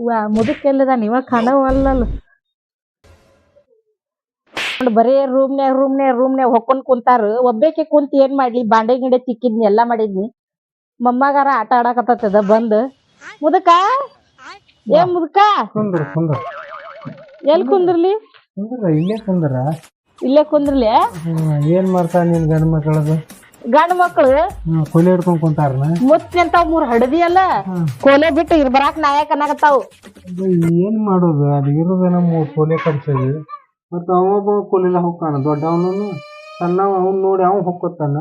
ವಾ ಮುದುಕೆಲ್ಲದ ನೀವ ಕಾಣವಲ್ಲಲ್ಲ ನೋಡ್ ಬರೇ ರೂಮ್ನ್ಯಾಗ ರೂಮ್ನ್ಯಾಗ ರೂಮ್ನ್ಯಾಗ ಹೊಕ್ಕೊಂಡ್ ಕುಂತಾರ. ಒಬ್ಬೇಕೆ ಕುಂತ ಏನ್ ಮಾಡ್ಲಿ? ಬಾಂಡೆ ಗಿಂಡೆ ತಿಕ್ಕಿದ್ನಿ ಎಲ್ಲಾ ಮಾಡಿದ್ನಿ. ಮಮ್ಮಗಾರ ಆಟ ಆಡಕತ್ತದ ಬಂದ್. ಮುದಕ? ಏ ಮುದಕ? ಕುಂದ್ರ ಕುಂದ್ರ. ಎಲ್ ಕುಂದ್ರಲಿ? ಕುಂದ್ರ ಇಲ್ಲೇ ಕುಂದ್ರ? ಇಲ್ಲೇ ಕುಂದ್ರಲಿ ಏನ್ ಮಾಡ್ತಾ ನಿನ್ ಗಂಡ ಮಕ್ಕಳದು ಗಂಡ ಮಕ್ಳು ಕೊಲೆ ಹಿಡ್ಕೊಂಡ್ ಕುಂತಾರನ? ಮುತ್ತಿಂತಾವ್ ಮೂರ್ ಹಡದಿ ಅಲ್ಲ. ಕೋಲೆ ಬಿಟ್ಟು ಇರ್ ಬರಾಕ್ ನಾಯಕ್ ಅನ್ನಕತ್ತಾವ್. ಏನ್ ಮಾಡೋದು? ಅದು ಇರೋದೇನ ಮೂರ್ ಕೊಲೆ ಕಡ್ಸೋದು ಮತ್ತ ಅವ ಕೊಲೆಲ್ಲ ಹೋಗ್ತಾನ ದೊಡ್ಡವನು ಸಣ್ಣ ಅವ್ನ್ ನೋಡಿ ಅವ್ನು ಹೊಕ್ಕೋತಾನ.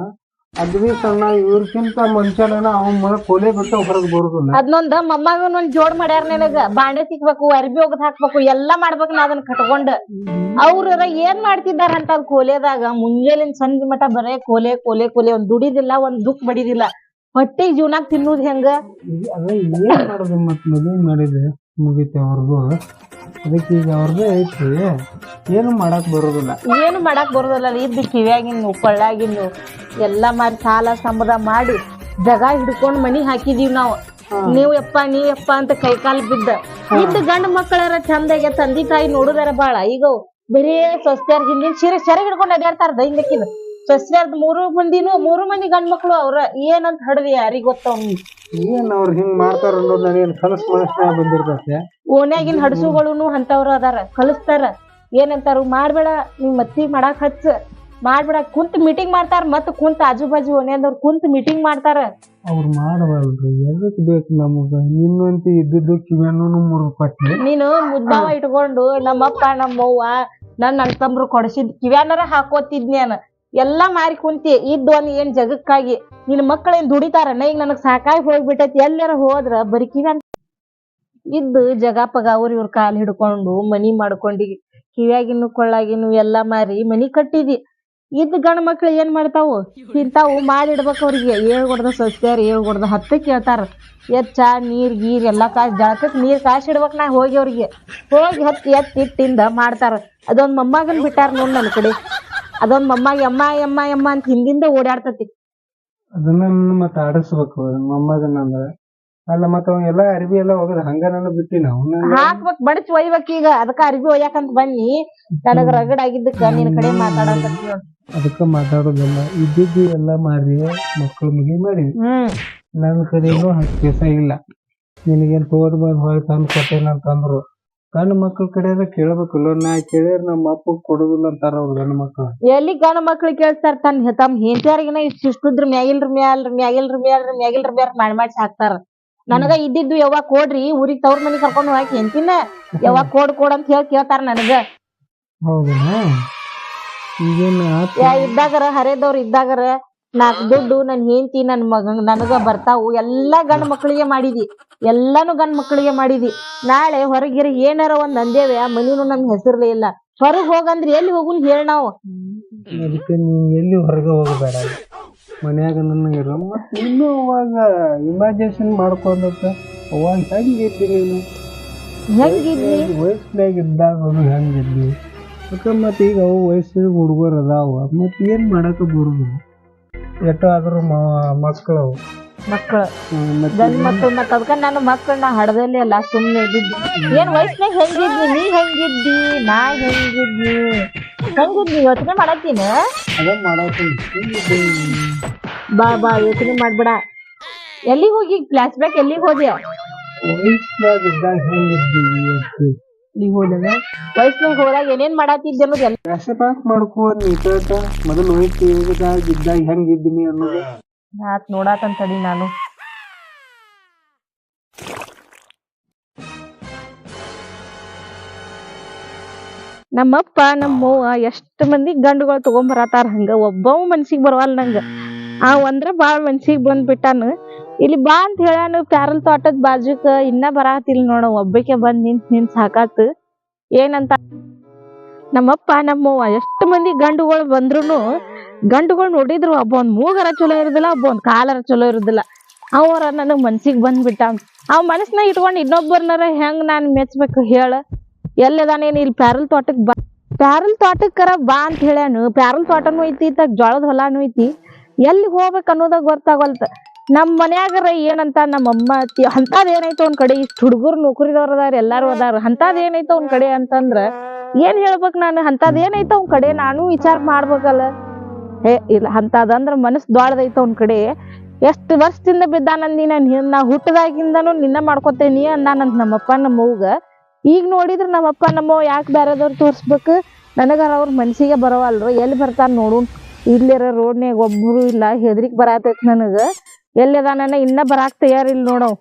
ಅದ್ ಬಿ ಸಣ್ಣ ಇವ್ರಕ್ಕಿಂತ ಮುಂಚೆನ ಅವ್ನ ಮನೆ ಕೊಲೆ ಬಿಟ್ಟು ಹೊರಗ್ ಬರುದಿಲ್ಲ. ಅದ್ನೊಂದ್ ಮಮ್ಮಾಗ ಒಂದ್ ಜೋಡ್ ಮಾಡ್ಯಾರ ನಿನಗ. ಬಾಂಡೆ ಸಿಕ್ಬೇಕು ಅರ್ಬಿ ಒಗದ್ ಹಾಕ್ಬೇಕು ಎಲ್ಲಾ ಮಾಡ್ಬೇಕು ನಾ ಅದನ್ನ ಕಟ್ಕೊಂಡ್ ಅವ್ರ ಏನ್ ಮಾಡ್ತಿದಾರ ಅಂತ ಅದ್ ಕೋಲೆದಾಗ ಮುಂಜಾನಿನ್ ಸಂಜೆ ಮಠ ಬರೇ ಕೋಲೆ ಕೋಲೆ ಕೋಲೆ ಒಂದ್ ದುಡಿದಿಲ್ಲ ಒಂದ್ ದುಃಖ ಬಡಿದಿಲ್ಲ. ಹೊಟ್ಟೆ ಜೀವನಾಗ ತಿನ್ನುದ್ ಹೆಂಗ? ಅದ ಏನ್ ಮಾಡೋದು ಮತ್ ಮದ್ವೆ ಮಾಡಿದೆ ಮುಗೀತಿ ಅವ್ರಿಗು ಅದಕ್ಕೆ ಈಗ ಅವ್ರದ್ದು ಐತಿ ಏನು ಮಾಡಕ್ ಬರೋದಿಲ್ಲ. ಏನು ಮಾಡಕ್ ಬರೋದಲ್ಲ. ಇದ್ದು ಕಿವ್ಯಾಗಿನ್ನು ಕೊಳ್ಳಾಗಿನ್ನು ಎಲ್ಲಾ ಮಾರಿ ಸಾಲ ಸಂಬಳ ಮಾಡಿ ಜಗ ಹಿಡ್ಕೊಂಡ್ ಮನಿ ಹಾಕಿದೀವಿ ನಾವು. ನೀವ್ ಯಪ್ಪ ನೀ ಯಪ್ಪ ಅಂತ ಕೈಕಾಲ್ ಬಿದ್ದ. ಇದ್ದ ಗಂಡ ಮಕ್ಕಳರ ಚಂದಾಗೆ ತಂದಿ ತಾಯಿ ನೋಡುದಾರ ಬಾಳ. ಈಗ ಬರೀ ಸೊಸ್ತ್ಯಾರ ಹಿಂದಿನ ಶಿರ ಸೆರೆ ಹಿಡ್ಕೊಂಡ್ ಅಡ್ಯಾಡ್ತಾರ ದೈಂಗಕ್ಕಿನ ಸೊಸ್ತ್ಯಾರ್ದ ಮೂರು ಮಂದಿನೂ ಮೂರು ಮಂದಿ ಗಂಡ್ ಮಕ್ಳು ಅವ್ರ. ಏನಂತ ಹಡದಿ ಯಾರಿಗ್ ಗೊತ್ತವ್ ಏನ್ ಅವ್ರ ಹಿಂಗ್ ಮಾಡ್ತಾರ ಅನ್ನೋದು ನನಗೇನ್ ಕನಸು ಮನಸ್ಸಿನಾಗ ಬಂದಿರ್ತೈತೆ. ಓನ್ಯಾಗಿನ್ ಹಡಸುಗಳು ಅಂತವ್ರ ಅದಾರ ಕಲಿಸ್ತಾರ. ಏನಂತಾರು ಮಾಡ್ಬೇಡ ನೀವ್ ಮತ್ತಿ ಮಾಡಾಕ್ ಹಚ್ಚ. ಮಾಡ್ಬೇಡ ಕುಂತ ಮೀಟಿಂಗ್ ಮಾಡ್ತಾರ ಮತ್ ಕುಂತ ಆಜು ಬಾಜು ಓನ್ಯಾದವ್ರ ಕುಂತ ಮೀಟಿಂಗ್ ಮಾಡ್ತಾರ. ಅವ್ರು ಮಾಡವಲ್ರಿ ಎದಕ್ ಬೇಕು ನಮಗ? ನಿನ್ನಂತ ಇದ್ದಿದ್ದು ಕಿವಿಯನ್ನು ಮೂರು ಪಟ್ಟಿ ನೀನು ಮುದ್ದಾವ ಇಟ್ಕೊಂಡು ನಮ್ಮಪ್ಪ ನಮ್ಮವ್ವ ನನ್ ನನ್ ತಮ್ರು ಕೊಡ್ಸಿದ್ ಕಿವ್ಯಾನಾರ ಹಾಕೋತಿದ್ನ್ಯಾನ? ಎಲ್ಲಾ ಮಾರಿ ಕುಂತಿ, ಇದ್ದು ಒಂದ್ ಏನ್ ಜಗಕ್ಕಾಗಿ ನಿನ್ ಮಕ್ಕಳೇನ್ ದುಡಿತಾರನ ಈಗ ನನಗ್ ಸಾಕಾಗಿ ಹೋಗ್ಬಿಟ್ಟೈತಿ ಎಲ್ಲಾರ ಹೋದ್ರ ಬರಿಕಿವೆ ಅಂತ ಇದ್ದು ಜಗ ಪಗ ಅವ್ರ ಇವ್ರ ಕಾಲ್ ಹಿಡ್ಕೊಂಡು ಮನಿ ಮಾಡ್ಕೊಂಡಿ, ಕಿವ್ಯಾಗಿನ್ನು ಕೊಳ್ಳಾಗಿನ್ನು ಎಲ್ಲಾ ಮಾರಿ ಮನಿ ಕಟ್ಟಿದಿ. ಇದ್ ಗಂಡ ಮಕ್ಳು ಏನ್ ಮಾಡ್ತಾವು? ಇಂತಾವು ಮಾಡಿಡ್ಬೇಕು ಅವ್ರಿಗೆ. ಸಸ್ಯಾರ, ಏಳ್ ಹೊಡ್ದ ಹತ್ತ ಕೇಳ್ತಾರ. ಎಚ್ಚ ನೀರ್, ಗೀರ್, ಎಲ್ಲಾ ಕಾಸ್ ಜಳಕಕ್ ನೀರ್ ಕಾಸ್ ಇಡ್ಬೇಕ್ ನಾ ಹೋಗಿ ಅವ್ರಿಗೆ. ಹೋಗಿ ಹತ್ತಿ, ಎತ್ತಿ ಇಟ್ಟಿಂದ ಮಾಡ್ತಾರ. ಅದೊಂದ್ ಮೊಮ್ಮಗನ್ ಬಿಟ್ಟಾರ ನೋಡ್ ನನ್ ಕಡೆ. ಅದೊಂದ್ ಅಮ್ಮ ಯಮ್ಮಾ ಎಮ್ಮ ಎಮ್ಮ ಅಂತ ಹಿಂದಿಂದ ಓಡಾಡ್ತತಿ. ಅದನ್ನ ಮತ್ತ ಆಡಿಸ್ಬೇಕು ಮೊಮ್ಮಗನ ಅಂದ್ರ ಅಲ್ಲ ಮತ್ತ ಅವ ಎಲ್ಲಾ ಅರ್ಬಿ ಎಲ್ಲ ಹೋಗದ ಹಂಗ ನಾನು ಬಿಟ್ಟಿ ನಾವು ಹಾಕ್ಬೇಕ್ ಬಡಚ್ ಒಯ್ಬೇಕ್ ಈಗ ಅದಕ್ಕ ಅರ್ಬಿ ಒಯ್ಯಾಕಂತ ಬನ್ನಿ. ನನಗ ರಗಡ್ ಆಗಿದ್ದಕ್ಕ ನಿನ್ ಕಡೆ ಮಾತಾಡಕತ್ತಿ ನೋಡ್. ಅದಕ್ಕ ಮಾತಾಡೋದಿಲ್ಲ ಇದ್ದಿದ್ದು ಎಲ್ಲ ಮಾರಿ ಮಕ್ಕಳ ಮಗಿ ಮಾಡಿ. ಹ್ಮ್. ನನ್ನ ಕಡೆನೂ ಹತ್ತು ಕೆಲಸ ಇಲ್ಲ. ನಿನಗೇನ್ ತೋರ್ ಬಂದ್ ಹೊಳ್ ತಂದ್ ಕೊಟ್ಟೇನಂತಂದ್ರು. ಗಂಡ ಮಕ್ಳ ಕಡೆ ಕೇಳ್ಬೇಕಲ್ಲ ನಾ ಕೇಳಿದ್ರೆ ನಮ್ಮ ಅಪ್ಪ ಕೊಡುದಿಲ್ಲ ಅಂತಾರ ಅವ್ರ ಗಂಡ ಮಕ್ಳು. ಎಲ್ಲಿ ಗಂಡ ಮಕ್ಳು ಕೇಳ್ತಾರ ತನ್ನ ತಮ್ಮ ಹೆಂಡತಿಯರ್ಗಿನ ಇಷ್ಟ ಇಷ್ಟುದ್ರ ಮ್ಯಾಗಿಲ್ರ ಮ್ಯಾಲ್ರ ಮ್ಯಾಗಿಲ್ರ ಮ್ಯಾಲ್ರ ಮ್ಯಾಗಿಲ್ರ ಮ್ಯಾಲ್ ಮಾಡಿ ಮಾಡಿ ಹಾಕ್ತಾರ ನನಗ ಇದ್ದಿದ್ದು ಯಾವಾಗ ಕೊಡ್ರಿ ಊರಿಗೆ ತವ್ರ ಮನೆ ಕರ್ಕೊಂಡು ಹೋಗಿ ಹೆಂತಿನ ಯಾವಾಗ ಕೊಡ್ ಕೊಡ್ ಅಂತ ಹೇಳಿ ಕೇಳ್ತಾರ ನನಗ. ಹೌದಾ ಈಗೇನ ಯಾ ಇದ್ದಾಗರ ಹರೇದವ್ರ ಇದ್ದಾಗರ ನಾಕ್ ದುಡ್ಡು ನನ್ ಹೆಂಡತಿ ನನ್ ಮಗ ನನಗ ಬರ್ತಾವು. ಎಲ್ಲಾ ಗಂಡ ಮಕ್ಳಿಗೆ ಮಾಡಿದಿ. ಎಲ್ಲಾನು ಗಂಡ ಮಕ್ಳಿಗೆ ಮಾಡಿದಿ. ನಾಳೆ ಹೊರಗಿರ ಏನಾರ ಒಂದ್ ಅಂದೇವೆ ಆ ಮನಿನು ನಮ್ ಹೆಸರ್ಲೇ ಇಲ್ಲ. ಹೊರಗ್ ಹೋಗಂದ್ರೆ ಎಲ್ಲಿ ಹೋಗುನ್ ಹೇಳ್ ನಾವು. ಅದಕ್ಕೆ ಎಲ್ಲಿ ಹೊರಗೆ ಹೋಗಬೇಡ? ಮನ್ಯಾಗ ನನ್ನ ಇರು. ಇನ್ನೂ ನೀನು ಅವಾಗ ಇಮ್ಯಾಜಿನೇಷನ್ ಮಾಡ್ಕೊಂಡಂತ ಅವಾಗ ಹೆಂಗಿದ್ದಿ ನೀನು? ಹೆಂಗಿದ್ವಿ ವಯಸ್ಸಿನಾಗ ಇದ್ದಾಗ ಅದು ಹೆಂಗಿದ್ವಿ ಅದಕ್ಕೆ ಮತ್ತೆ ಈಗ ಅವು ವಯಸ್ಸಿನ ಹುಡುಗರು ಅದಾವ. ಮತ್ತೆ ಏನು ಮಾಡಕ ಬರುದು ಎಷ್ಟೋ ಆದ್ರೂ ಮಕ್ಕಳು. ಮಕ್ಕಳು. ಮಕ್ಳು ಮಕ್ಕಳು ಮತ್ತೆ ಅದಕ್ಕೆ ನಾನು ಮತ್ತ ಅದಕ್ಕ ನನ್ನ ಮಕ್ಕಳನ್ನ ಹಡದಲ್ಲಿ ಅಲ್ಲ ಸುಮ್ಮನೆ ಇದ್ದಿದ್ದು. ಏನ್ ವಯಸ್ಸಿನಾಗ ಹೆಂಗಿದ್ವಿ ನೀ ಹೆಂಗಿದ್ದಿ ನಾ ಹೆಂಗಿದ್ನಿ ಹೆಂಗಿದ್ನಿ ಯೋಚನೆ ಮಾಡತ್ತೀನ. ಅದೇ ಮಾಡತ್ತೀನಿ. ಬಾ ಬಾ ಯೋಚನೆ ಮಾಡ್ಬೇಡ. ಎಲ್ಲಿಗೆ ಹೋಗಿ? ಫ್ಲಾಶ್ ಬ್ಯಾಕ್ ಎಲ್ಲಿಗೆ ಹೋದ್ಯಾ? ವಯಸ್ಸಿನಾಗ ಇದ್ದಾಗ ಹೆಂಗಿದ್ವಿ ಹೋದಾಗ ವಯಸ್ಸಿನಾಗ ಹೋದಾಗ ಏನೇನ್ ಮಾಡತ್ತಿದ್ದೆ ಅನ್ನೋದು ಎಲ್ಲ ಫ್ಲಾಶ್ ಮಾಡ್ಕೋ ನೀಟಾಟ ಮೊದಲು ವಯಸ್ಸಿನಾಗ ಇದ್ದಾಗ ಹೆಂಗಿದ್ದೀನಿ ಅನ್ನೋದು. ಆತ್ ನೋಡಾತಂತಡಿ ನಾನು. ನಮ್ಮಪ್ಪ ನಮ್ಮವ್ವ ಎಷ್ಟ್ ಮಂದಿ ಗಂಡುಗಳು ತಗೊಂಬರತಾರ ಹಂಗ. ಒಬ್ಬವ್ ಮನ್ಸಿಗೆ ಬರವಲ್ ನಂಗ. ಆ ಒಂದ್ರ ಬಾಳ್ ಮನ್ಸಿಗೆ ಬಂದ್ಬಿಟ್ಟಾನ. ಇಲ್ಲಿ ಬಾ ಅಂತ ಹೇಳ್ಯಾನು ಪ್ಯಾರಲ್ ತೋಟದ ಬಾಜುಕ ಇನ್ನ ಬರಾತಿಲ್ ನೋಡ ಒಬ್ಬಕ್ಕೆ ಬಂದ್ ನಿಂತ್ ನಿಂತ್ ಸಾಕಾತ್. ಏನಂತ, ನಮ್ಮಪ್ಪ ನಮ್ಮವ್ವ ಎಷ್ಟ್ ಮಂದಿ ಗಂಡುಗಳು ಬಂದ್ರುನು, ಗಂಡುಗಳು ನೋಡಿದ್ರು ಒಬ್ಬ ಒಂದ್ ಮೂಗರ ಚಲೋ ಇರುದಿಲ್ಲ ಒಬ್ಬ ಒಂದ್ ಕಾಲರ ಚಲೋ ಇರುದಿಲ್ಲ. ಅವರ ನನಗ್ ಮನ್ಸಿಗ್ ಬಂದ್ಬಿಟ್ಟ. ಅವ್ ಮನಸ್ನಾಗ ಇಟ್ಕೊಂಡ್ ಇನ್ನೊಬ್ಬರ್ನಾರ ಹೆಂಗ್ ನಾನ್ ಮೆಚ್ಬೇಕು ಹೇಳ. ಎಲ್ಲದಾನೇನ್ ಇಲ್ಲಿ ಪ್ಯಾರಲ್ ತೋಟಕ್ ಬಾ. ಪ್ಯಾರಲ್ ತೋಟಕ್ಕರ ಬಾ ಅಂತ ಹೇಳ್ಯಾನು. ಪ್ಯಾರಲ್ ತೋಟನೂ ಐತಿ ಇತ್ತಾಗ ಜೋಳದ ಹೊಲಾನು ಐತಿ. ಎಲ್ಲಿ ಹೋಗ್ಬೇಕು ಅನ್ನೋದಾಗ ಗೊತ್ತಾಗಲ್ತ. ನಮ್ ಮನ್ಯಾಗರ ಏನಂತ ನಮ್ಮ ಅಮ್ಮ ಅಂತದ್ ಏನೈತ ಒಂದ್ ಕಡೆ, ಇಷ್ಟ್ ಹುಡುಗರು ನೌಕರಿದವ್ರ ಅದಾರ, ಎಲ್ಲಾರು ಅದಾರ. ಅಂತದ್ ಏನೈತ ಒಂದ್ ಕಡೆ ಅಂತಂದ್ರ ಏನ್ ಹೇಳ್ಬೇಕ್ ನಾನು? ಅಂತದ್ ಏನೈತ ಒಂದ್ ಕಡೆ? ನಾನು ವಿಚಾರ ಮಾಡ್ಬೇಕಲ್ಲ. ಏ ಇಲ್ಲ ಅಂತದಂದ್ರ ಮನಸ್ ದ್ವಾಳದೈತ ಒಂದ್ ಕಡೆ. ಎಷ್ಟ್ ವರ್ಷದಿಂದ ಬಿದ್ದಾನಂದಿ ನಾನ್? ಹಿಂದ್ ನಾ ಹುಟ್ಟದಾಗಿಂದನು ನಿನ್ನ ಮಾಡ್ಕೊತೇನಿ ಅಂದಾನಂತ ನಮ್ಮಪ್ಪ ನಮ್ಮವ್ಗ ಈಗ ನೋಡಿದ್ರ ನಮ್ಮಪ್ಪ ನಮ್ಮವ್ ಯಾಕೆ ಬೇರೆದವ್ರು ತೋರ್ಸ್ಬೇಕು? ನನಗಾರ ಅವ್ರ ಮನ್ಸಿಗೆ ಬರವಲ್ರು. ಎಲ್ಲಿ ಬರ್ತಾರ ನೋಡು ಇಲ್ಲಿರ ರೋಡ್ನ್ಯಾಗ ಒಬ್ಬರು ಇಲ್ಲ, ಹೆದ್ರಿಕ್ ಬರಾತೈತ್ ನನಗ. ಎಲ್ಲಿ ಅದಾನ ಇನ್ನ ಬರಾಕ್ ತಯಾರಿಲ್ಲ ನೋಡವ್.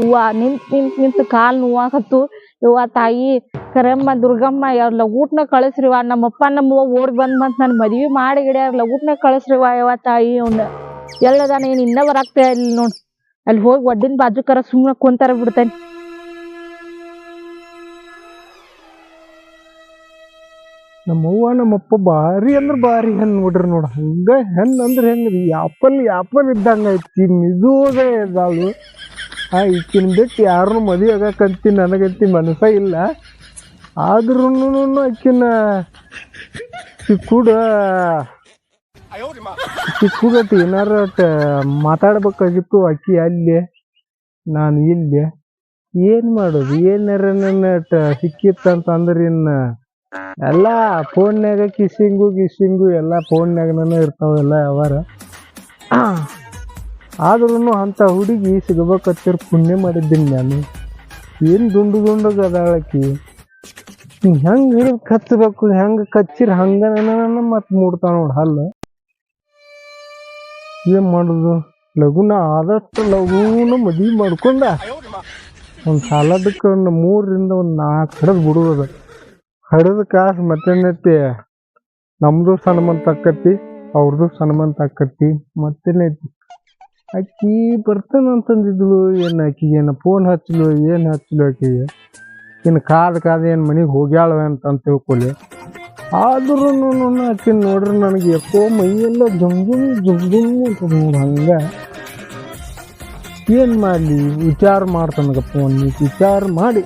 ಅವ್ವ ನಿಂತ್ ನಿಂತ್ ನಿಂತ್ ಕಾಲ್ ನೋವಾಕತ್ತು ಯವ್ವ ತಾಯಿ, ಕರಮ್ಮ, ದುರ್ಗಮ್ಮ, ಯಾರ್ ಲಗೂಟ್ನ ಕಳಿಸ್ರಿವ ನಮ್ಮಪ್ಪ ನಮ್ಮವ್ವ ಓಡ್ ಬಂದ್ ಬಂತ ನನ್ ಮದ್ವಿ ಮಾಡಿ ಗಿಡ್ಯಾರ ಲಗೂಟ್ನ ಕಳಿಸ್ರಿವ ಯವ್ವ ತಾಯಿ ಅವ್ನ. ಎಲ್ಲದಾನ ಏನ್ ಇನ್ನ ಬರಾಕ್ತ ಇಲ್ಲಿ ನೋಡ್. ಅಲ್ಲಿ ಹೋಗಿ ಒಡ್ಡಿನ ಬಾಜು ಕರ ಸುಮ್ನ ಕುಂತಾರ ಬಿಡ್ತೇನೆ. ನಮ್ಮವ್ವ ನಮ್ಮಪ್ಪ ಬಾರಿ ಅಂದ್ರೆ ಬಾರಿ ಹೆಣ್ ನೋಡ್ರಿ ನೋಡ. ಹಂಗ ಹೆಣ್ ಅಂದ್ರೆ ಹೆಂಗ್ರಿ ಯಾಪಲ್ ಯಾಪಲ್ ಇದ್ದಂಗ ಐತಿ. ನಿಜವಾಗೇ ಇದಾಳು. ಆ, ಈಕಿನ ಬಿಟ್ಟು ಯಾರನ್ನು ಮದುವೆ ಆಗಕ್ಕಂತಿ ನನಗಂತಿ ಮನಸ ಇಲ್ಲ. ಆದ್ರೂ ಆಕಿನ ಚಿಕ್ಕುಡ ಚಿಕ್ಕುಗಟ್ಟು ಏನಾರ ಮಾತಾಡ್ಬೇಕಾಗಿತ್ತು ಅಕ್ಕಿ ಅಲ್ಲಿ, ನಾನು ಇಲ್ಲಿ. ಏನ್ ಮಾಡೋದು? ಏನಾರ ನನ್ನ ಸಿಕ್ಕಿತ್ತಂತ ಅಂದ್ರೆ ಇನ್ನ ಎಲ್ಲ ಫೋನ್ನಾಗ ಕಿಶಿಂಗು ಗಿಸ್ಸಿಂಗು ಎಲ್ಲ ಫೋನ್ಯಾಗನ ಇರ್ತಾವೆಲ್ಲ ಯಾವಾರ. ಆದ್ರೂ ಅಂತ ಹುಡುಗಿ ಸಿಗಬೇಕತ್ತಿರ ಪುಣ್ಯ ಮಾಡಿದ್ದೀನಿ ನಾನು. ಏನು ದುಂಡು ದುಂಡು ಅದಾಳಕಿ ಹೆಂಗೆ ಹಿಡಿದು ಕಚ್ಚಬೇಕು ಹೆಂಗೆ ಕಚ್ಚಿರ ಹಂಗೆ ನನ್ನ ಮತ್ತೆ ಮೂಡ್ತಾವ ನೋಡಿ ಹಲ್ಲು. ಏನು ಮಾಡೋದು? ಲಘುನ ಆದಷ್ಟು ಲಘುನ ಮದುವೆ ಮಾಡ್ಕೊಂಡ. ಒಂದು ಸಾಲದಕ್ಕೆ ಒಂದು ಮೂರರಿಂದ ಒಂದು ನಾಲ್ಕು ಹಡದು ಬಿಡುವುದು ಹಡದ ಕಾಸು ಮತ್ತೇನೈತಿ? ನಮ್ಮದು ಸನ್ಮಂತ ಆಕತಿ ಅವ್ರದ್ದು ಸನ್ಮಂತ ಮತ್ತೆ ಮತ್ತೇನೈತಿ? ಅಕ್ಕಿ ಬರ್ತಾನ ಅಂತಂದಿದ್ಳು ಏನು ಆಕಿಗೆ ಏನು ಫೋನ್ ಹಚ್ಚಲು ಏನು ಹಚ್ಚಲು ಆಕಿಗೆ ಇನ್ನು ಕಾದು ಕಾದ ಏನು ಮನೆಗೆ ಹೋಗ್ಯಾಳ ಅಂತ ತಿಳ್ಕೊಲಿ ಆದ್ರೂ ಆಕಿ ನೋಡ್ರಿ ನನಗೆ, ಎಪ್ಪೋ ಮೈಯೆಲ್ಲ ಜುಮ್ ಜುಮ್ ಜುಮ್ ಜುಮ್ ಅಂತ ನೋಡಿ ಹಂಗೆ. ಏನು ಮಾಡಲಿ? ವಿಚಾರ ಮಾಡ್ತಾನಗ ಫೋನ್ ವಿಚಾರ ಮಾಡಿ.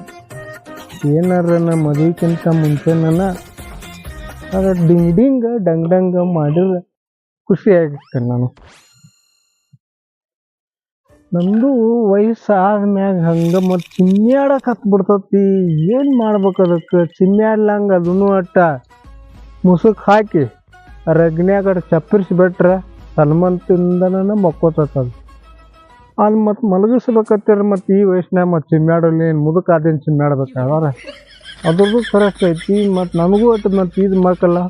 ಏನಾರ ನನ್ನ ಮದುವೆಕ್ಕಿಂತ ಮುಂಚೆ ನನ್ನ ಡಿಂಗ್ ಡಿಂಗ್, ಡಂಗ್ ಡಂಗ್ ಮಾಡಿದ್ರೆ ಖುಷಿ ಆಗಿರ್ತೇನೆ ನಾನು. ನಮ್ದು ವಯಸ್ಸಾದ್ಮ್ಯಾಗ ಹಂಗ ಮತ್ತು ಚಿಮ್ಮ್ಯಾಡಕ್ ಹತ್ ಬಿಡ್ತತಿ. ಏನು ಮಾಡ್ಬೇಕು ಅದಕ್ಕೆ? ಚಿಮ್ಮ್ಯಾಡ್ಲಂಗೆ ಅದನ್ನು ಅಟ್ಟ ಮುಸುಕ್ ಹಾಕಿ ರಗ್ನ್ಯಾಗ ಚಪ್ಪರಿಸಿ ಬಿಟ್ರೆ ಸಲ್ಮಂತಿಂದನ ಮಕ್ಕೋತದ ಅಲ್ಲಿ ಮತ್ತು ಮಲಗಿಸ್ಬೇಕತ್ತೀರ ಮತ್ತು ಈ ವಯಸ್ಸಿನಾಗ ಮತ್ತು ಚಿಮ್ಮ್ಯಾಡಲ್ಲಿ ಏನು ಮುದುಕ ಅದೇನು ಚಿಮ್ಮ್ಯಾಡ್ಬೇಕಾದ್ರೆ ಅದ್ರದ್ದು ಕರೆಕ್ಟ್ ಐತಿ. ಮತ್ತು ನನಗೂ ಅಟ್ಟು ಮತ್ತು ಇದು ಮಕ್ಕಲ್ಲ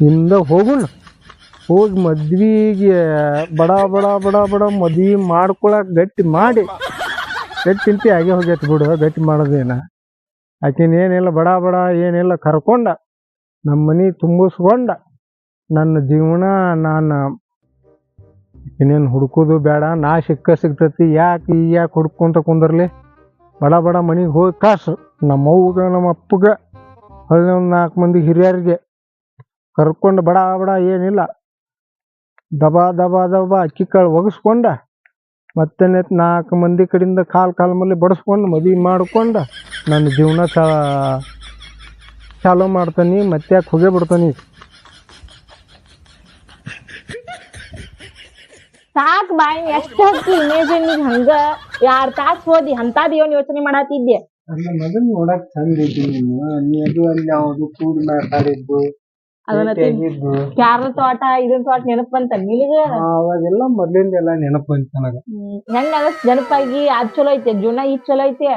ಹಿಂದೆ ಹೋಗೋಣ ಹೋಗಿ ಮದ್ವಿಗೆ ಬಡ ಬಡ ಬಡ ಬಡ ಮದ್ವಿ ಮಾಡ್ಕೊಳಕ್ ಗಟ್ಟಿ ಮಾಡಿ. ಗಟ್ಟಿಂತಿ ಆಗೇ ಹೋಗ್ಯತ್ ಬಿಡು, ಗಟ್ಟಿ ಮಾಡೋದೇನ. ಆಕಿನ ಏನಿಲ್ಲ, ಬಡ ಬಡ ಏನಿಲ್ಲ, ಕರ್ಕೊಂಡ ನಮ್ಮ ಮನೆ ತುಂಬಿಸ್ಕೊಂಡ, ನನ್ನ ಜೀವನ ನಾನು ಇನ್ನೇನು ಹುಡ್ಕೋದು ಬೇಡ ನಾ ಸಿಕ್ಕ ಸಿಗ್ತೈತಿ, ಯಾಕೆ ಈ ಯಾಕೆ ಹುಡ್ಕೊಂತ ಕುಂದರ್ಲಿ? ಬಡ ಬಡ ಮನೆಗೆ ಹೋಗಿ ಕಾಸು, ನಮ್ಮ ಅವ್ಗ, ನಮ್ಮ ಅಪ್ಪಗ ಹೊಳ್ಳಿ ಒಂದು ನಾಲ್ಕು ಮಂದಿ ಹಿರಿಯರಿಗೆ ಕರ್ಕೊಂಡು ಬಡ ಬಡ ಏನಿಲ್ಲ ದಬಾ ದಬಾ ದಬಾ ಅಕ್ಕಿ ಕಾಳು ಒಗಸ್ಕೊಂಡ ಮತ್ತೇನೆ ನಾಲ್ಕು ಮಂದಿ ಕಡೆಯಿಂದ ಕಾಲು ಕಾಲು ಮೇಲೆ ಬಡಿಸ್ಕೊಂಡು ಮದುವೆ ಮಾಡ್ಕೊಂಡು ನನ್ನ ಜೀವನ ಚಾ ಚಾಲೂ ಮಾಡ್ತಾನೆ ಮತ್ತೆ ಯಾಕೆ ಹೋಗೇ ಬಿಡ್ತಾನೆ? ಸಾಕ್ ಬಾಯಿ ಎಷ್ಟ್ ಹೊತ್ತು ಇಮೇಜಿನ್ ಹಂಗ ಯಾರ್ ತಾಸ್ ಓದಿ ಅಂತದ್ ಏನ್ ಯೋಚನೆ ಮಾಡತ್ತಿದ್ದೆ ನನ್ನ ಮಗನ್ ನೋಡಕ್ ಚಂದ ಇದ್ದೀನಿ ನೀನು ನೀ ಅದು ಅಲ್ಲಿ ಯಾವುದು ಕೂಡಿ ಮಾತಾಡಿದ್ದು. ಅದನ್ನ ಭೇಟಿಯಾಗಿದ್ದು. ಕ್ಯಾರ ತೋಟ ಇದನ್ ತೋಟ ನೆನಪ್ ಬಂತ ನಿನಗ? ಅವಾಗೆಲ್ಲ ಮೊದ್ಲಿಂದೆಲ್ಲ ನೆನಪು ಬಂತು ನನಗ. ಹೆಂಗ್ ನೆನಪಾಗಿ? ಅದ್ ಚಲೋ ಐತಿ ಜೀವನ ಇದ್ ಚಲೋ ಐತಿ?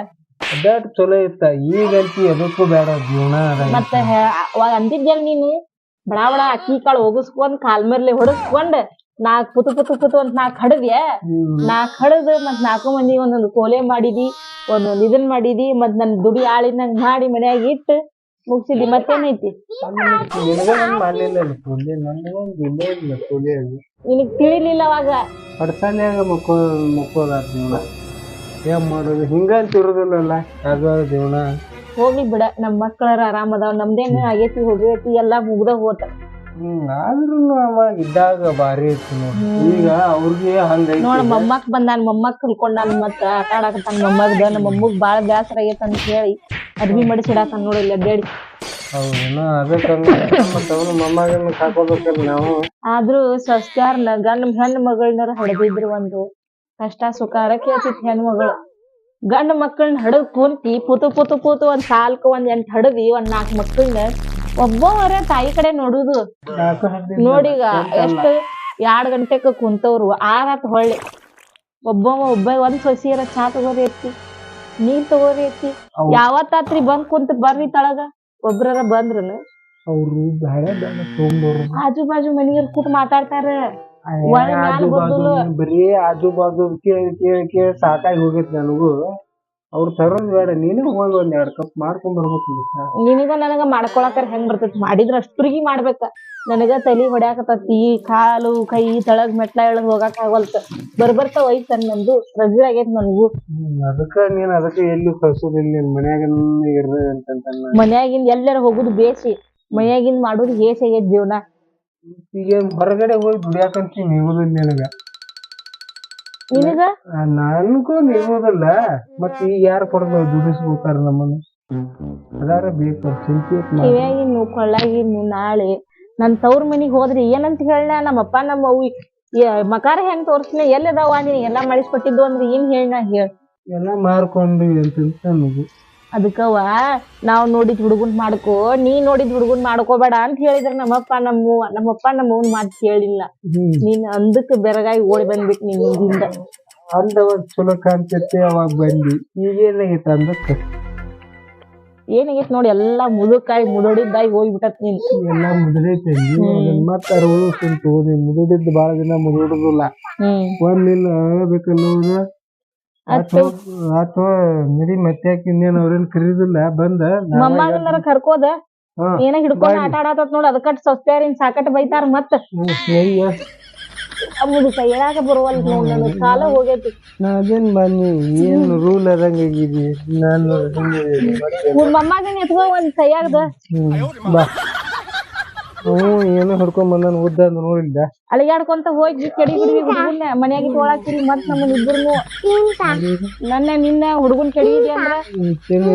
ಅದಾಟ್ ಚಲೋ ಇತ್ತ? ಈಗಂತಿ ಎದಕ್ಕೂ ಬೇಡ ಜೀವನ ಮತ್ತ ಅವಾಗ ಅಂದಿದ್ಯಲ್ ನೀನು ಬಡ ಬಡ ಅಕ್ಕಿ ಕಾಳು ಒಗಸ್ಕೊಂಡ್ ಕಾಲ್ ಮೇರ್ಲೆ ಹೊಡಸ್ಕೊಂಡ್ ನಾಕ್ ಪುತು ಪುತು ಪುತು ಅಂತ ನಾಕ್ ಹಡದ್ಯ. ನಾಕ್ ಹಡದ್ ಮತ್ ನಾಲ್ಕು ಮಂದಿ ಒಂದೊಂದು ಕೋಲೆ ಮಾಡಿದಿ ಒಂದೊಂದ್ ಇದನ್ ಮಾಡಿದಿ ಮತ್ ನನ್ ದುಡಿ ಆಳಿನಂಗ್ ಮಾಡಿ ಮನ್ಯಾಗ ಇಟ್ಟು ಮುಗ್ಸಿದಿ ಮತ್ತೇನೈತಿ ನಿನಗೇನ್ ಮಾಡ್ಲಿಲ್ಲ ಅಲ್ಲಿ ಕೂಲಿ ನನಗೊಂದು ಇಲ್ಲೇ ಇಲ್ಲ ಕೂಲಿ ಅದು. ನಿನಗ್ ತಿಳಿಲಿಲ್ಲ ಅವಾಗ? ಪಡ್ಸಾಲ್ಯಾಗ ಮಕ್ಕೋ ಮಕ್ಕೋದಾರ ಜೀವನ. ಏನ್ ಮಾಡೋದು? ಹಿಂಗಂತ ಇರೋದಿಲ್ಲಲ್ಲ? ಜೀವನ. ಹೋಗ್ಲಿ ಬಿಡ ನಮ್ ಮಕ್ಕಳರ ಆರಾಮ ಅದಾವ ನಮ್ದೇನ್ ಆಗೇತಿ ಹೋಗೈತಿ ಎಲ್ಲಾ ಮುಗ್ದ ಹೋತ ಹ್ಮ್ ಆದ್ರೂ ಅವಾಗ ಇದ್ದಾಗ ಭಾರಿ ಇತ್ತು ನೋಡಿ. ಈಗ ಅವ್ರಿಗೆ ಹಂಗೈತಿ ನೋಡ ಮೊಮ್ಮಕ್ ಬಂದಾನ ಮೊಮ್ಮಕ್ ಕಲ್ಕೊಂಡಾನ ಮತ್ತ ಆಟ ಆಡಕತ್ತಾನ ಮೊಮ್ಮಗ್ದ ನಮ್ಮ ಮೊಮ್ಮಗ್ ಬಾಳ ಬ್ಯಾಸರ ಆಗೈತ ಅಂತ ಹೇಳಿ. ಅರ್ಬಿ ಮಾಡಿ ನೋಡಿ ಬೇಡಿ ಅಡ್ಡಾಡಿ ಹೌದೇನೋ ಅದಕ್ಕೆ ಮತ್ತೆ ಅವನು ಮೊಮ್ಮಗನ ಸಾಕೋಬೇಕಲ್ಲ ನಾವು. ಆದ್ರೂ ಸಸ್ತ್ಯಾರ್ನ ಗಂಡ ಹೆಣ್ಣು ಮಗಳನ್ನ ಹೊಡೆದಿದ್ರು ಒಂದು ಕಷ್ಟ ಸುಖ ಕೇಳ್ತಿತ್ ಹೆಣ್ಣು ಮಗಳು. ಗಂಡ ಮಕ್ಕಳನ್ನ ಹಡಗ್ ಕುಂತಿ ಪುತು ಪುತು ಪುತು ಒಂದ್ ಸಾಲ್ಕ ಒಂದ್ ಎಂಟ್ ಹಡದಿ ಒಂದ್ ನಾಲ್ಕ್ ಮಕ್ಕಳನ್ನ ಒಬ್ಬವರ ತಾಯಿ ಕಡೆ ನೋಡುದು. ನೋಡಿಗ ಎಷ್ಟು ನೋಡೀಗ ಎಷ್ಟ್ ಎರಡ್ ಗಂಟೆಕ ಕುಂತವ್ರು ಆರಾತ್ ಹೊಳ್ಳಿ. ಒಬ್ಬ ಒಬ್ಬ ಒಂದ್ ಸೊಸಿಯರ ಚಾ ತಗೋರಿ ಎತ್ತಿ ನೀರ್ ತಗೋರಿ ಐತಿ. ಯಾವತ್ತಾತ್ರಿ ಬಂದ್ ಕುಂತ ಬರ್ರಿ ತಳಗ? ಒಬ್ರರ ಬಂದ್ರನ? ಅವ್ರು ಆಜು ಬಾಜು ಮನಿಯರ್ ಕೂತ್ ಮಾತಾಡ್ತಾರ. ಆಜು ಬಾಜು ಬರೀ ಆಜು ಬಾಜು ಕೇಳಿ ಕೇಳಿ ಕೇಳಿ ಸಾಕಾಗಿ ಹೋಗೈತಿ ನನಗೂ. ಅವ್ರು ತರೋದ್ ಬೇಡ ನೀನು ಹೋಗಿ ಒಂದ್ ಎರಡ್ ಕಪ್ ಮಾಡ್ಕೊಂಡ್ ಬರ್ಬೇಕು ನಿನಗ ನನಗ ಮಾಡ್ಕೊಳಕರ ಹೆಂಗ್ ಬರ್ತೈತಿ? ಮಾಡಿದ್ರ ಅಷ್ಟ್ರಿಗೆ ಮಾಡ್ಬೇಕ. ನನಗ ತಲಿ ಹೊಡ್ಯಾಕತ್ತತಿ ಕಾಲು ಕೈ ತಳಗ್ ಮೆಟ್ಲ ಎಳಗ್ ಹೋಗಾಕ ಆಗವಲ್ತ. ಬರ್ಬರ್ತ ಒಯ್ತಾನ ನಂದು ರಗಡ್ ಆಗೇತ್ ನನಗೂ. ಹ್ಮ್ ಅದಕ್ಕ ನೀನ್ ಅದಕ್ಕ ಎಲ್ಲಿ ಕಳ್ಸೋದಿಲ್ಲ ನಿನ್? ಮನ್ಯಾಗ ಇರ್ರಿ ಅಂತಂತ ಮನ್ಯಾಗಿಂದ ಎಲ್ಲರ ಹೋಗುದು ಬೇಸಿ ಮನ್ಯಾಗಿಂದ ಮಾಡುದು ಹೇಸ್ ಆಗೇತ್ ಜೀವನ. ಈಗ ಹೊರಗಡೆ ಹೋಗಿ ದುಡಿಯಾಕಂತ ನೀವು ನಿನಗ. ನಿನಗ? ನನ್ಗೂ ನಿಗುದಿಲ್ಲ ಮತ್ ಈಗ ಯಾರು ಕೊಡ್ಬೇಕು ದುಡಿಸ್ಬೇಕಾರ ನಮ್ಮನ್ನ? ಅದಾರ ಬೇಕು ಚಿಂತೆ ಕಿವ್ಯಾಗಿನ್ನು ಕೊಳ್ಳಾಗಿನ್ನು ನಾಳೆ ನನ್ ತವ್ರ ಮನಿಗ್ ಹೋದ್ರಿ ಏನಂತ ಹೇಳ ನಮ್ಮಪ್ಪ ನಮ್ಮ ಅವ್ವಿ ಯ- ಮಕಾರ ಹೆಂಗ್ ತೋರ್ಸ್ನ? ಎಲ್ಲದಾವ ನೀನ್ ಎಲ್ಲಾ ಮಾಡಿಸ್ಕೊಟ್ಟಿದ್ದು ಅಂದ್ರೆ ಏನ್ ಹೇಳ ಹೇಳ. ಎಲ್ಲ ಮಾರ್ಕೊಂಡು ಅಂತ ನನಗೂ ಅದಕ್ಕವ ನಾವ್ ನೋಡಿದ್ ಹುಡುಗನ್ ಮಾಡ್ಕೋ ನೀ ನೋಡಿದ್ ಹುಡುಗನ್ ಮಾಡ್ಕೋಬೇಡ ಅಂತ ಹೇಳಿದ್ರ ನಮ್ಮಪ್ಪ ನಮ್ಮ ನಮ್ಮಪ್ಪ ನಮ್ಮವ್ನ ಮಾತ್ ಕೇಳಿಲ್ಲ. ನೀನ್ ಅಂದಕ್ ಬೆರಗಾಗಿ ಓಡಿ ಬಂದ್ಬಿಟ್ ನೀನ್ ಹಿಂದಿಂದ. ಅಂದ ಚಲೋ ಕಾಣ್ತೈತಿ ಅವಾಗ ಬಂದಿ. ಈಗೇನಾಗೈತೆ ಅಂದಕ್ಕ? ಏನಾಗೈತ್ ನೋಡಿ ಎಲ್ಲಾ ಮುದುಕಾಯಿ ಮುದುಡಿದ್ದಾಗಿ ಹೋಗ್ಬಿಟ್ಟತ್ ನೀನ್. ಎಲ್ಲಾ ಮುದುಡೈತೆ ಮತ್ತ ಅರವಳು ಕುಂತು ನೀನ್ ಮುದುಡಿದ್ದು ಬಾಳ ದಿನ ಮುದುಡುದಿಲ್ಲ. ಒಂದಿಲ್ಲ ಬೇಕನ್ನೋದು ಆತು ನಡಿ ಮತ್ತೆ ಇನ್ನೇನ್ ಅವ್ರೇನ್ ಕರೀದಿಲ್ಲ ಬಂದ ಮೊಮ್ಮಗನರ ಕರ್ಕೋದ. ಏನ ಹಿಡ್ಕೊಂಡ್ ಆಟ ಆಡಾತತ್ ನೋಡ್ ಅದಕ್ಕಟ್ ಸೊಸ್ತ್ಯಾರಿನ್ ಸಾಕಟ್ ಬೈತಾರ ಮತ್ತ. ಮುದುಕ ಹೇಳಾಕ ಬರುವಲ್ ನೋಡ್ ನನಗ್ ಕಾಲ ಹೋಗೈತಿ. ಬನ್ನಿ ಏನ್ ರೂಲ್ ಅದಂಗ ಆಗಿದಿ? ನಾನು ನಿಮ್ ಮೊಮ್ಮಗನ್ ಎತ್ಕೋ ಒಂದ್ ಕೈಯಾಗದ ಬಾ. ಹ್ಞೂ ಏನೋ ಹಿಡ್ಕೊಂಡ್ ಬಂದಾನ ಉದ್ದ ಅಂದ್ ನೋಡಿಲ್ಲ. ಅಳಿಗಾಡ್ಕೊಂತ ಹೋಗಿ ಕೆಡಿ ಬಿಡಿ ಹುಡುಗನ್ನ ಮನ್ಯಾಗ ಇಟ್ಕೊಳಾಕಿರಿ ಮತ್ ನಮ್ಮನ್ ಇಬ್ಬರನು ನನ್ನ ನಿನ್ನ ಹುಡುಗನ್ ಕೆಡಿ ಅಂದ್ರ? ಏನು